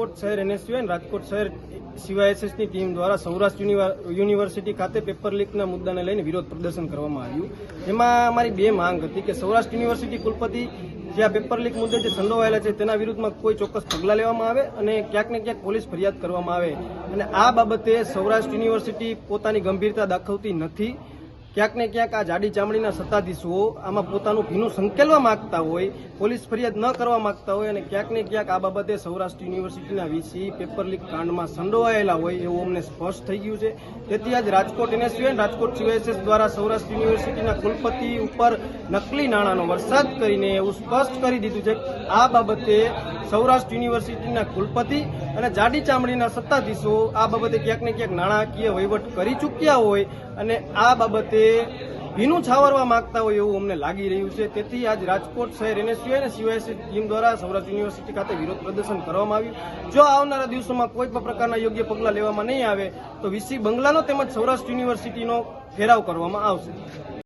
રાજકોટ શહેર એનએસયુઆઈ અને રાજકોટ શહેર સીવાયએસએસની ટીમ દ્વારા સૌરાષ્ટ્ર યુનિવર્સિટી ખાતે પેપર લીકના મુદ્દાને લઈને વિરોધ પ્રદર્શન કરવામાં આવ્યું. જેમાં અમારી બે માંગ હતી કે સૌરાષ્ટ્ર યુનિવર્સિટી કુલપતિ જે આ પેપર લીક મુદ્દે જે સંડોવાયેલા છે તેના વિરુદ્ધમાં કોઈ ચોક્કસ પગલાં લેવામાં આવે અને ક્યાંક ને ક્યાંક પોલીસ ફરિયાદ કરવામાં આવે. અને આ બાબતે સૌરાષ્ટ્ર યુનિવર્સિટી પોતાની ગંભીરતા દાખવતી નથી. ક્યાંક ને ક્યાંક આ જાડી ચામડીના સત્તાધીશો આમાં પોતાનું ભીનું સંકેલવા માંગતા હોય, પોલીસ ફરિયાદ ન કરવા માંગતા હોય અને ક્યાંક ને ક્યાંક આ બાબતે સૌરાષ્ટ્ર યુનિવર્સિટીના વીસી, પેપર લીક કાંડમાં સંડોવાયેલા હોય એવું અમને સ્પષ્ટ થઈ ગયું છે. તેથી આજ રાજકોટ એનએસયુ રાજકોટ સીવાયએસએસ દ્વારા સૌરાષ્ટ્ર યુનિવર્સિટીના કુલપતિ ઉપર નકલી નાણાંનો વરસાદ કરીને એવું સ્પષ્ટ કરી દીધું છે. આ બાબતે સૌરાષ્ટ્ર યુનિવર્સિટીના કુલપતિ અને જાડી ચામડીના સત્તાધીશો આ બાબતે ક્યાંક ને ક્યાંક નાણાકીય વહીવટ કરી ચૂક્યા હોય અને આ બાબતે ભીનું છાવરવા માંગતા હોય એવું અમને લાગી રહ્યું છે. તેથી આજ રાજકોટ શહેર એનએસયુ અને સીવાયસી ટીમ દ્વારા સૌરાષ્ટ્ર યુનિવર્સિટી ખાતે વિરોધ પ્રદર્શન કરવામાં આવ્યું. જો આવનારા દિવસોમાં કોઈ પણ પ્રકારના યોગ્ય પગલાં લેવામાં નહીં આવે, તો વીસી બંગલાનો તેમજ સૌરાષ્ટ્ર યુનિવર્સિટીનો ઘેરાવ કરવામાં આવશે.